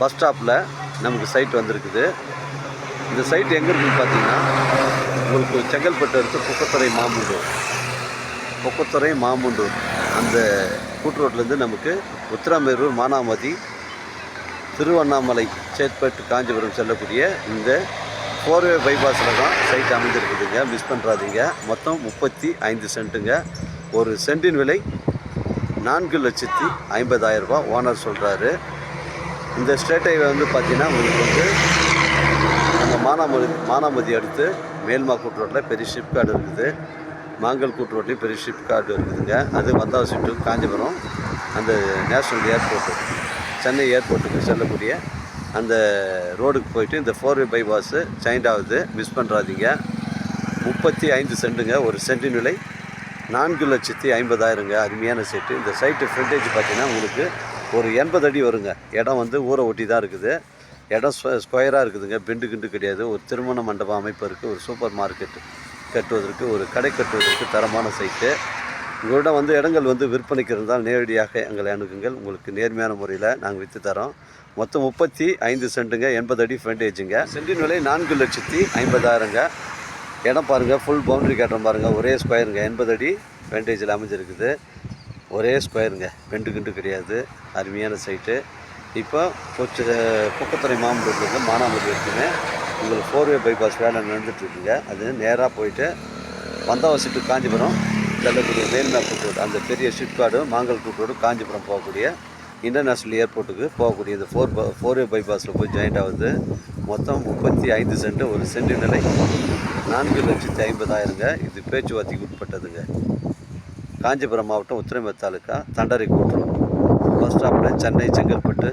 Bus ஸ்டாப்பில் நமக்கு side வந்திருக்குது. இந்த சைட் எங்கே இருக்குன்னு பார்த்தீங்கன்னா உங்களுக்கு செங்கல்பட்டு அடுத்து குப்பத்துறை மாமுண்டூர் குப்பத்துறை மாமுண்டூர் அந்த கூட்டுரோட்லேருந்து நமக்கு உத்திரமேரூர் மானாமதி திருவண்ணாமலை சேத்பட்டு காஞ்சிபுரம் செல்லக்கூடிய இந்த ஃபோர்வே பைபாஸில் தான் சைட் அமைந்திருக்குதுங்க. மிஸ் பண்ணுறாதீங்க மொத்தம் முப்பத்தி ஐந்து சென்ட்டுங்க ஒரு சென்ட்டின் விலை நான்கு லட்சத்தி ஐம்பதாயிரரூபா ஓனர் சொல்கிறாரு இந்த ஸ்டேட் ஹைவே வந்து பார்த்தீங்கன்னா உங்களுக்கு வந்து நம்ம மானாமதி மானாமதி அடுத்து மேல்மா கூட்டு ரோட்டில் பெரிய ஷிப் கார்டு இருக்குது. மாங்கல் கூட்டு ரோட்லேயும் பெரிய ஷிப் கார்டு இருக்குதுங்க. அது வந்தாவசி டு காஞ்சிபுரம் அந்த நேஷ்னல் ஏர்போர்ட்டு சென்னை ஏர்போர்ட்டுக்கு செல்லக்கூடிய அந்த ரோடுக்கு போயிட்டு இந்த ஃபோர் வே பைபாஸு சைண்ட் ஆகுது. மிஸ் பண்ணுறாதீங்க முப்பத்தி ஐந்து சென்ட்டுங்க ஒரு சென்ட்டின் விலை நான்கு லட்சத்தி ஐம்பதாயிரங்க. அருமையான சைட்டு இந்த சைட்டு ஃப்ரண்டேஜ் பார்த்தீங்கன்னா உங்களுக்கு ஒரு எண்பது அடி வருங்க. இடம் வந்து ஊரை ஒட்டி தான் இருக்குது. இடம் ஸ்கொயராக இருக்குதுங்க. பெண்டு கிண்டு கிடையாது. ஒரு திருமண மண்டபம் அமைப்பு இருக்குது ஒரு சூப்பர் மார்க்கெட் கட்டுவதற்கு ஒரு கடை கட்டுவதற்கு தரமான சைட்டு. உங்களிடம் வந்து இடங்கள் வந்து விற்பனைக்கு இருந்தால் நேரடியாக எங்களை அணுகுங்கள். உங்களுக்கு நேர்மையான முறையில் நாங்கள் விற்று தரோம். மொத்தம் முப்பத்தி ஐந்து சென்ட்டுங்க. எண்பது அடி ஃப்ரண்டேஜுங்க சென்டின் விலை நான்கு லட்சத்தி ஐம்பதாயிரங்க. இடம் பாருங்கள் ஃபுல் பவுண்டரி கட்டுற பாருங்கள் ஒரே ஸ்கொயருங்க எண்பது அடி ஃப்ரண்டேஜில் அமைஞ்சிருக்குது. ஒரே ஸ்கொயருங்க. பெண்டு கிண்டு கிடையாது. அருமையான சைட்டு. இப்போ கொச்சு குப்பத்துறை மாம்பழத்துலேருந்து மானாமதி வரைக்குமே உங்களுக்கு ஃபோர்வே பைபாஸ் வேலை நடந்துட்டுருக்குங்க அது நேராக போயிட்டு வந்தவாசி டு காஞ்சிபுரம் செல்லக்கூடிய மேல்மே ரோடு அந்த பெரிய ஷிப்கார்டு மாங்கல் ரோடு காஞ்சிபுரம் போகக்கூடிய இன்டர்நேஷ்னல் ஏர்போர்ட்டுக்கு போகக்கூடிய இந்த ஃபோர் ஃபோர்வே பைபாஸில் போய் ஜாயிண்ட் ஆகுது. மொத்தம் முப்பத்தி ஐந்து சென்ட் ஒரு சென்ட் நிலை. நான்கு லட்சத்தி ஐம்பதாயிரங்க. இது பேச்சுவார்த்தைக்கு உட்பட்டதுங்க. காஞ்சிபுரம் மாவட்டம் உத்திரமேர் தாலுக்கா தண்டரை கூட்டம் பஸ் ஸ்டாப்பில் சென்னை செங்கல்பட்டு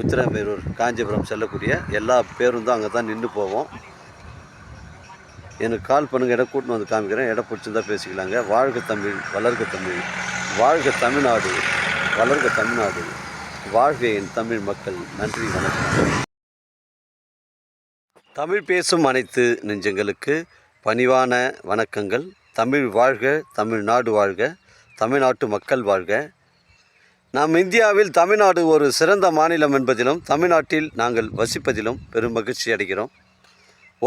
உத்திரமேரூர் காஞ்சிபுரம் செல்லக்கூடிய எல்லா பேருந்தும் அங்கே தான் நின்று போவோம். எனக்கு கால் பண்ணுங்கள் இடம் கூட்டின்னு வந்து காமிக்கிறேன். இடம் பிடிச்சிருந்தா பேசிக்கலாங்க. வாழ்க தமிழ் வளர்க தமிழ். வாழ்க தமிழ்நாடு வளர்க தமிழ்நாடு. வாழ்க என் தமிழ் மக்கள் நன்றி வணக்கம். தமிழ் பேசும் அனைத்து நெஞ்சங்களுக்கு பணிவான வணக்கங்கள். தமிழ் வாழ்க தமிழ்நாடு வாழ்க. தமிழ்நாட்டு மக்கள் வாழ்க. நாம் இந்தியாவில் தமிழ்நாடு ஒரு சிறந்த மாநிலம் என்பதிலும் தமிழ்நாட்டில் நாங்கள் வசிப்பதிலும் பெரும் மகிழ்ச்சி அடைகிறோம்.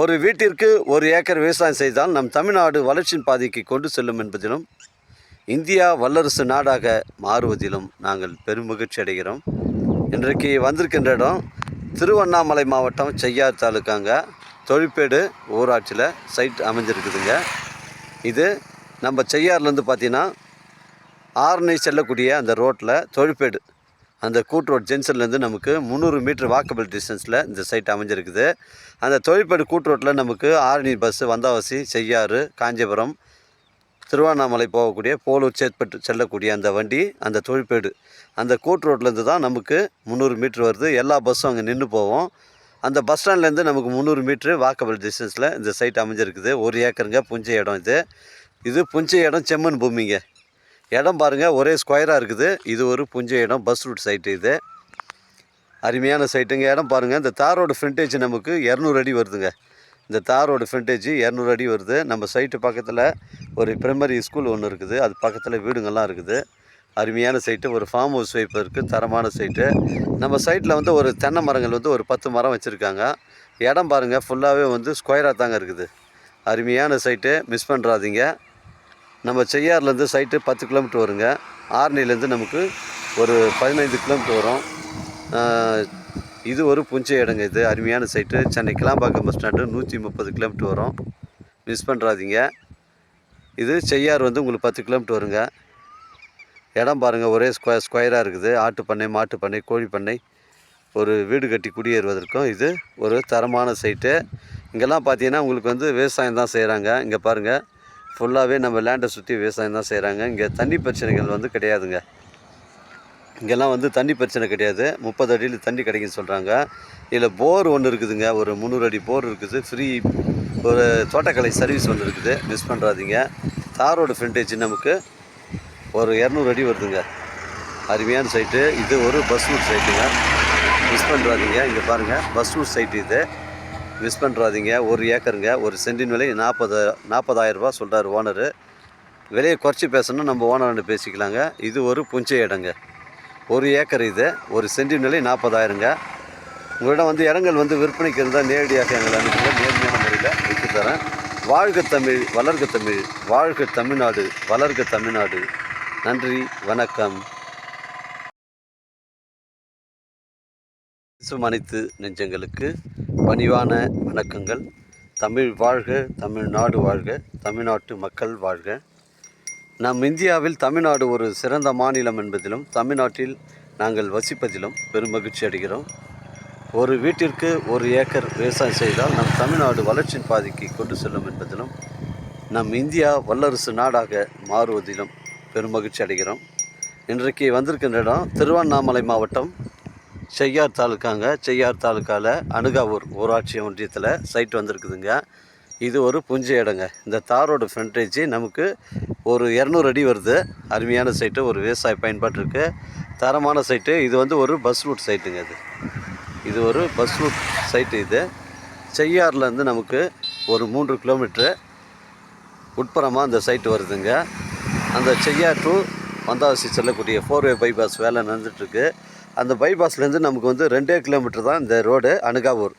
ஒரு வீட்டிற்கு ஒரு ஏக்கர் விவசாயம் செய்தால் நம் தமிழ்நாடு வளர்ச்சியின் பாதைக்கு கொண்டு செல்லும் என்பதிலும் இந்தியா வல்லரசு நாடாக மாறுவதிலும் நாங்கள் பெரும் மகிழ்ச்சி அடைகிறோம். இன்றைக்கு வந்திருக்கின்ற இடம் திருவண்ணாமலை மாவட்டம் செய்யார் தாலுக்காங்க. தொழிற்பேடு ஊராட்சியில் சைட் அமைஞ்சிருக்குதுங்க. இது நம்ம செய்யார்லேருந்து பார்த்தீங்கன்னா ஆரணி செல்லக்கூடிய அந்த ரோட்டில் தொழிற்பேடு அந்த கூட் ரோட் ஜென்ஷன்லேருந்து நமக்கு முந்நூறு மீட்டர் வாக்கபிள் டிஸ்டன்ஸில் இந்த சைட் அமைஞ்சிருக்குது. அந்த தொழிற்பேடு கூட் ரோட்டில் நமக்கு ஆரணி பஸ்ஸு வந்தாவாசி செய்யாறு காஞ்சிபுரம் திருவண்ணாமலை போகக்கூடிய போலூர் சேத்பட்டு செல்லக்கூடிய அந்த வண்டி அந்த தொழிற்பேடு அந்த கூட் ரோட்லேருந்து தான் நமக்கு முந்நூறு மீட்ரு வருது. எல்லா பஸ்ஸும் அங்கே நின்று போவோம். அந்த பஸ் ஸ்டாண்ட்லேருந்து நமக்கு முந்நூறு மீட்ரு வாக்கபிள் டிஸ்டன்ஸில் இந்த சைட் அமைஞ்சிருக்குது. ஒரு ஏக்கருங்க புஞ்சை இடம் இது. இது புஞ்சை இடம் செம்மண் பூமிங்க. இடம் பாருங்கள் ஒரே ஸ்கொயராக இருக்குது. இது ஒரு புஞ்சை இடம் பஸ் ரூட் சைட்டு இது. அருமையான சைட்டுங்க இடம் பாருங்கள் இந்த தாரோட ஃப்ரண்டேஜ் நமக்கு இரநூறு அடி வருதுங்க. இந்த தாரோட ஃப்ரண்டேஜ் இரநூறு அடி வருது. நம்ம சைட்டு பக்கத்தில் ஒரு பிரைமரி ஸ்கூல் ஒன்று இருக்குது. அது பக்கத்தில் வீடுங்கள்லாம் இருக்குது. அருமையான சைட்டு ஒரு ஃபார்ம் ஹவுஸ் வைப்பு இருக்குது தரமான சைட்டு நம்ம சைட்டில் வந்து ஒரு தென்னை மரங்கள் வந்து ஒரு பத்து மரம் வச்சுருக்காங்க. இடம் பாருங்கள் ஃபுல்லாகவே வந்து ஸ்கொயராக தாங்க இருக்குது. அருமையான சைட்டு மிஸ் பண்ணுறாதீங்க நம்ம செய்யார்லேருந்து சைட்டு பத்து கிலோமீட்டர் வருங்க. ஆரணிலேருந்து நமக்கு ஒரு பதினைந்து கிலோமீட்டர் வரும். இது ஒரு புஞ்சை இடங்க இது. அருமையான site. Chennai Kilambakkam bus stand நூற்றி முப்பது கிலோமீட்டர் வரும். மிஸ் பண்ணுறாதீங்க இது செய்யார் வந்து உங்களுக்கு பத்து கிலோமீட்டர் வருங்க. இடம் பாருங்கள் ஒரே ஸ்கொயர் ஸ்கொயராக இருக்குது. ஆட்டு பண்ணை மாட்டு பண்ணை கோழி பண்ணை. ஒரு வீடு கட்டி குடியேறுவதற்கும் இது ஒரு தரமான சைட்டு. இங்கெல்லாம் பார்த்தீங்கன்னா உங்களுக்கு வந்து விவசாயம் தான் செய்கிறாங்க இங்கே பாருங்கள் ஃபுல்லாகவே நம்ம லேண்டை சுற்றி விவசாயம் தான் செய்கிறாங்க இங்கே தண்ணி பிரச்சனைகள் வந்து கிடையாதுங்க. இங்கெல்லாம் வந்து தண்ணி பிரச்சனை கிடையாது. முப்பது அடியில் தண்ணி கிடைக்குன்னு சொல்கிறாங்க இதில் போர் ஒன்று இருக்குதுங்க. ஒரு முந்நூறு அடி போர் இருக்குது. ஃப்ரீ ஒரு தோட்டக்கலை சர்வீஸ் ஒன்று இருக்குது. மிஸ் பண்ணுறாதீங்க தாரோட ஃப்ரண்டேஜ் நமக்கு ஒரு இரநூறு அடி வருதுங்க. அருமையான சைட்டு இது ஒரு பஸ் ரூட் சைட்டுங்க மிஸ் பண்ணுறாதீங்க இங்கே பாருங்கள் பஸ் ரூட் சைட்டு இது. மிஸ் பண்ணுறாதீங்க ஒரு ஏக்கருங்க ஒரு சென்டின் விலை நாற்பது நாற்பதாயிரரூபா சொல்கிறார் ஓனரு. விலையை குறைச்சி பேசணும் நம்ம ஓனர்கிட்ட பேசிக்கலாங்க. இது ஒரு புஞ்சை இடங்க. ஒரு ஏக்கர் இது ஒரு சென்டின் விலை நாற்பதாயிரங்க உங்களிடம் வந்து இடங்கள் வந்து விற்பனைக்கு இருந்தால் நேரடியாக எங்களை அனுப்புங்க நேர்மையான முறையில் விற்று தரேன். வாழ்க தமிழ் வளர்க தமிழ் வாழ்க தமிழ்நாடு வளர்க தமிழ்நாடு. நன்றி வணக்கம். சுமணித்து அனைத்து நெஞ்சங்களுக்கு பணிவான வணக்கங்கள். தமிழ் வாழ்க தமிழ்நாடு வாழ்க தமிழ்நாட்டு மக்கள் வாழ்க. நம் இந்தியாவில் தமிழ்நாடு ஒரு சிறந்த மாநிலம் என்பதிலும் தமிழ்நாட்டில் நாங்கள் வசிப்பதிலும் பெருமகிழ்ச்சி அடைகிறோம். ஒரு வீட்டிற்கு ஒரு ஏக்கர் விவசாயம் செய்தால் நம் தமிழ்நாடு வளர்ச்சியின் பாதைக்கு கொண்டு செல்லும் என்பதிலும் நம் இந்தியா வல்லரசு நாடாக மாறுவதிலும் பெருமகிழ்ச்சி அடைகிறோம். இன்றைக்கு வந்திருக்கின்ற இடம் திருவண்ணாமலை மாவட்டம் செய்யார் தாலுக்காங்க. செய்யார் தாலுக்காவில் அணுகாவூர் ஊராட்சி ஒன்றியத்தில் சைட் வந்திருக்குதுங்க. இது ஒரு புஞ்ச இடங்க. இந்த தாரோட ஃப்ரண்டேஜ் நமக்கு ஒரு இரநூறு அடி வருது. அருமையான சைட்டு ஒரு விவசாய பயன்பாடு இருக்குது தரமான சைட்டு இது வந்து ஒரு பஸ் ரூட் சைட்டுங்க இது. இது ஒரு பஸ் ரூட் சைட்டு இது. செய்யார்லேருந்து நமக்கு ஒரு மூன்று கிலோமீட்ரு உட்புறமாக அந்த சைட்டு வருதுங்க. அந்த செய்யார் டூ மந்தாவசி செல்லக்கூடிய ஃபோர்வே பைபாஸ் வேலை நடந்துகிட்ருக்கு அந்த பைபாஸ்லேருந்து நமக்கு வந்து ரெண்டே கிலோமீட்டர் தான் இந்த ரோடு அணுகாவூர்.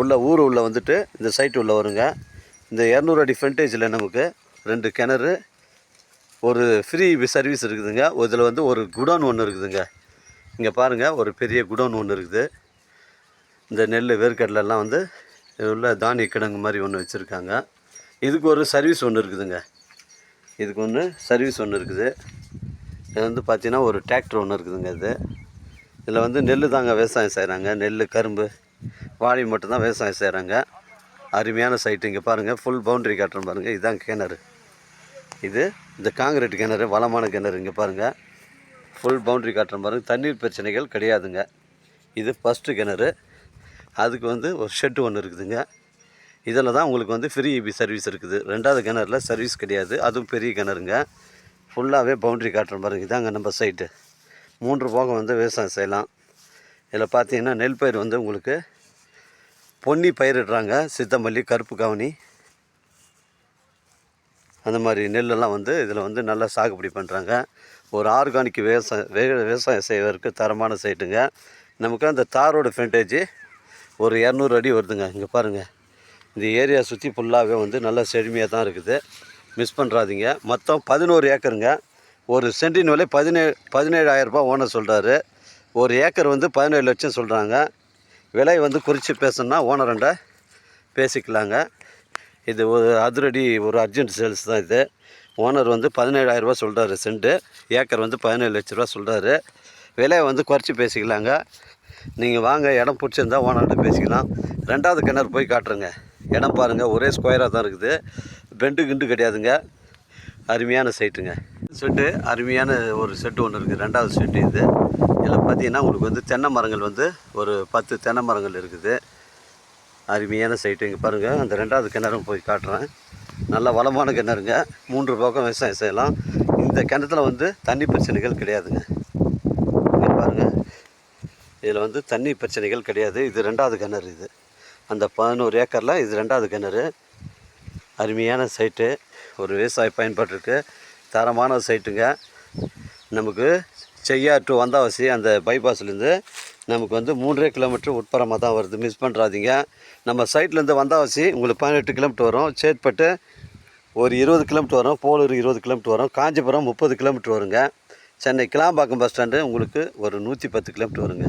உள்ள ஊர் உள்ளே வந்துட்டு இந்த சைட்டு உள்ளே வருங்க. இந்த இரநூறு அடி ஃப்ரண்டேஜில் நமக்கு ரெண்டு கிணறு ஒரு ஃப்ரீ சர்வீஸ் இருக்குதுங்க. இதில் வந்து ஒரு குடோன் ஒன்று இருக்குதுங்க. இங்கே பாருங்கள் ஒரு பெரிய குடோன் ஒன்று இருக்குது. இந்த நெல் வேர்க்கடலெல்லாம் வந்து உள்ள தானிய கிடங்கு மாதிரி ஒன்று வச்சுருக்காங்க. இதுக்கு ஒரு சர்வீஸ் ஒன்று இருக்குதுங்க. இதுக்கு ஒன்று சர்வீஸ் ஒன்று இருக்குது. இது வந்து பார்த்தீங்கன்னா ஒரு டிராக்டர் ஒன்று இருக்குதுங்க இது. இதில் வந்து நெல் தாங்க விவசாயம் செய்கிறாங்க நெல் கரும்பு வாழை மட்டும்தான் விவசாயம் செய்கிறாங்க அருமையான சைட்டு இங்கே பாருங்கள் ஃபுல் பவுண்டரி காட்டுறோம் பாருங்கள் இதுதான் கிணறு. இது இந்த காங்கிரீட் கிணறு வளமான கிணறு இங்கே பாருங்கள் ஃபுல் பவுண்டரி காட்டுறோம் பாருங்கள் தண்ணீர் பிரச்சனைகள் கிடையாதுங்க. இது ஃபஸ்ட்டு கிணறு. அதுக்கு வந்து ஒரு ஷெட்டு ஒன்று இருக்குதுங்க. இதில் தான் உங்களுக்கு வந்து ஃப்ரீ இபி சர்வீஸ் இருக்குது. ரெண்டாவது கிணறுல சர்வீஸ் கிடையாது. அதுவும் பெரிய கிணறுங்க. ஃபுல்லாகவே பவுண்ட்ரி காட்டுற மாதிரி இதாங்க நம்ம சைட்டு. மூன்று போகம் வந்து விவசாயம் செய்யலாம். இதில் பார்த்தீங்கன்னா நெல் பயிர் வந்து உங்களுக்கு பொன்னி பயிரிடுறாங்க சித்தமல்லி கருப்பு கவனி. அந்த மாதிரி நெல்லெல்லாம் வந்து இதில் வந்து நல்லா சாகுபடி பண்ணுறாங்க. ஒரு ஆர்கானிக் விவசாயம் வே- விவசாயம் செய்வதற்கு தரமான சைட்டுங்க. நமக்கு அந்த தாரோட ஃப்ரண்டேஜ் ஒரு இரநூறு அடி வருதுங்க. இங்கே பாருங்கள் இந்த ஏரியா சுற்றி ஃபுல்லாகவே வந்து நல்லா செழுமையாக தான் இருக்குது. மிஸ் பண்ணுறாதீங்க மொத்தம் பதினோரு ஏக்கருங்க. ஒரு சென்டின் விலை பதினேழு பதினேழாயிரரூபா ஓனர் சொல்கிறாரு ஒரு ஏக்கர் வந்து பதினேழு லட்சம் சொல்கிறாங்க விலை வந்து குறித்து பேசணுன்னா ஓனரண்ட பேசிக்கலாங்க. இது ஒரு அதிரடி ஒரு அர்ஜென்ட் சேல்ஸ் தான் இது. ஓனர் வந்து பதினேழாயிரரூபா சொல்கிறாரு சென்ட்டு ஏக்கர் வந்து பதினேழு லட்ச ரூபா சொல்கிறாரு விலையை வந்து குறைச்சி பேசிக்கலாங்க. நீங்கள் வாங்க இடம் பிடிச்சிருந்தா ஓனர்கிட்ட பேசிக்கலாம். ரெண்டாவது கிணறு போய் காட்டுறேங்க. இடம் பாருங்கள் ஒரே ஸ்கொயராக தான் இருக்குது. பெண்டு கிண்டு கிடையாதுங்க. அருமையான சைட்டுங்க செட்டு அருமையான ஒரு செட்டு ஒன்று இருக்குது ரெண்டாவது செட்டு இது. இதில் பார்த்தீங்கன்னா உங்களுக்கு வந்து தென்னை மரங்கள் வந்து ஒரு பத்து தென்னை மரங்கள் இருக்குது. அருமையான சைட்டு இங்கே பாருங்கள் அந்த ரெண்டாவது கிணறும் போய் காட்டுறேன். நல்ல வளமான கிணறுங்க. மூன்று பக்கம் விவசாயம் செய்யலாம். இந்த கிணத்துல வந்து தண்ணி பிரச்சனைகள் கிடையாதுங்க. இங்கே பாருங்கள் இதில் வந்து தண்ணி பிரச்சனைகள் கிடையாது. இது ரெண்டாவது கிணறு இது. அந்த பதினோரு ஏக்கரில் இது ரெண்டாவது கிணறு. அருமையான சைட்டு. ஒரு விவசாய பயன்பாட்டிற்கு தரமான சைட்டுங்க. நமக்கு செய்யார் டு வந்தாவசி அந்த பைபாஸ்லேருந்து நமக்கு வந்து மூன்றே கிலோமீட்டர் உட்புறமாக தான் வருது. மிஸ் பண்ணுறாதீங்க நம்ம சைட்லேருந்து வந்தாவாசி உங்களுக்கு பதினெட்டு கிலோமீட்டர் வரும். சேட்பட்டு ஒரு இருபது கிலோமீட்டர் வரும். போலூர் இருபது கிலோமீட்டர் வரும். காஞ்சிபுரம் முப்பது கிலோமீட்டர் வருங்க. சென்னை கிளாம்பாக்கம் பஸ் ஸ்டாண்டு உங்களுக்கு ஒரு நூற்றி பத்து கிலோமீட்டர் வருங்க.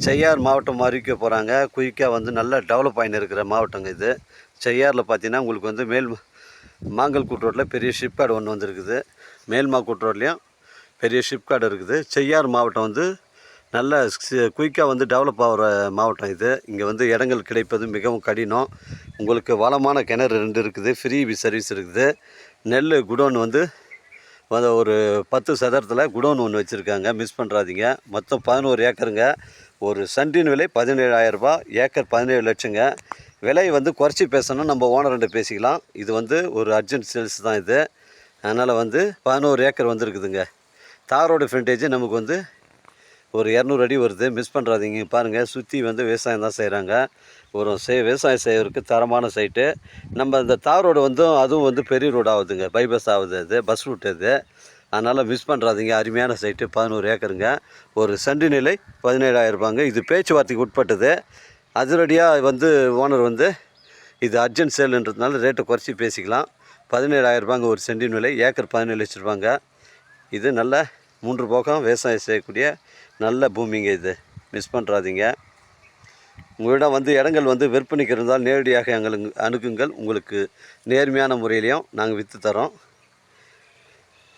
செய்யார் மாவட்டம் அறிவிக்க போகிறாங்க குயிக்காக வந்து நல்லா டெவலப் ஆகின்னு இருக்கிற மாவட்டங்க இது. செய்யாரில் பார்த்தீங்கன்னா உங்களுக்கு வந்து மேல் மாங்கல்கூட் ரோட்டில் பெரிய ஷிப்கார்டு ஒன்று வந்துருக்குது. மேல்மா ரோட்லேயும் பெரிய ஷிப்கார்டு இருக்குது. செய்யார் மாவட்டம் வந்து நல்ல குயிக்காக வந்து டெவலப் ஆகிற மாவட்டம் இது. இங்கே வந்து இடங்கள் கிடைப்பது மிகவும் கடினம். உங்களுக்கு வளமான கிணறு ரெண்டு இருக்குது. ஃப்ரீ சர்வீஸ் இருக்குது. நெல் குடோன் வந்து ஒரு பத்து சதுரத்தில் குடோன் ஒன்று வச்சுருக்காங்க. மிஸ் பண்ணுறாதீங்க மொத்தம் பதினோரு ஏக்கருங்க. ஒரு சன்றின் விலை பதினேழாயிரம் ரூபாய் ஏக்கர் பதினேழு லட்சங்க. விலை வந்து குறைச்சி பேசணும் நம்ம ஓனர்கிட்ட பேசிக்கலாம். இது வந்து ஒரு அர்ஜென்ட் சேல்ஸ் தான் இது. அதனால் வந்து பதினோரு ஏக்கர் வந்துருக்குதுங்க. தாரோட ஃப்ரண்டேஜ் நமக்கு வந்து ஒரு இரநூறு அடி வருது. மிஸ் பண்ணுறாதீங்க பாருங்கள் சுற்றி வந்து விவசாயம் தான் செய்கிறாங்க ஒரு செய் விவசாயம் செய்யறதுக்கு தரமான சைட்டு நம்ம இந்த தார் ரோடு வந்து அதுவும் வந்து பெரிய ரோடு ஆகுதுங்க. பைபாஸ் ஆகுது அது பஸ் ரூட் அது. அதனால் மிஸ் பண்ணுறாதீங்க அருமையான சைட்டு பதினோரு ஏக்கருங்க. ஒரு சென்ட் நிலை பதினேழாயிரம் ரூபாங்க இது பேச்சுவார்த்தைக்கு உட்பட்டது. அதிரடியாக வந்து ஓனர் வந்து இது அர்ஜென்ட் சேல்ன்றதுனால ரேட்டை குறைச்சி பேசிக்கலாம். பதினேழாயிரம் ரூபாங்க ஒரு சென்டின் விலை ஏக்கர் பதினேழு லட்ச ரூபாங்க இது நல்ல மூன்று போகம் விவசாயம் செய்யக்கூடிய நல்ல பூமிங்க இது. மிஸ் பண்ணுறாதீங்க உங்களிடம் வந்து இடங்கள் வந்து விற்பனைக்கு இருந்தால் நேரடியாக எங்களுக்கு அணுகுங்கள். உங்களுக்கு நேர்மையான முறையிலையும் நாங்கள் விற்று தரோம்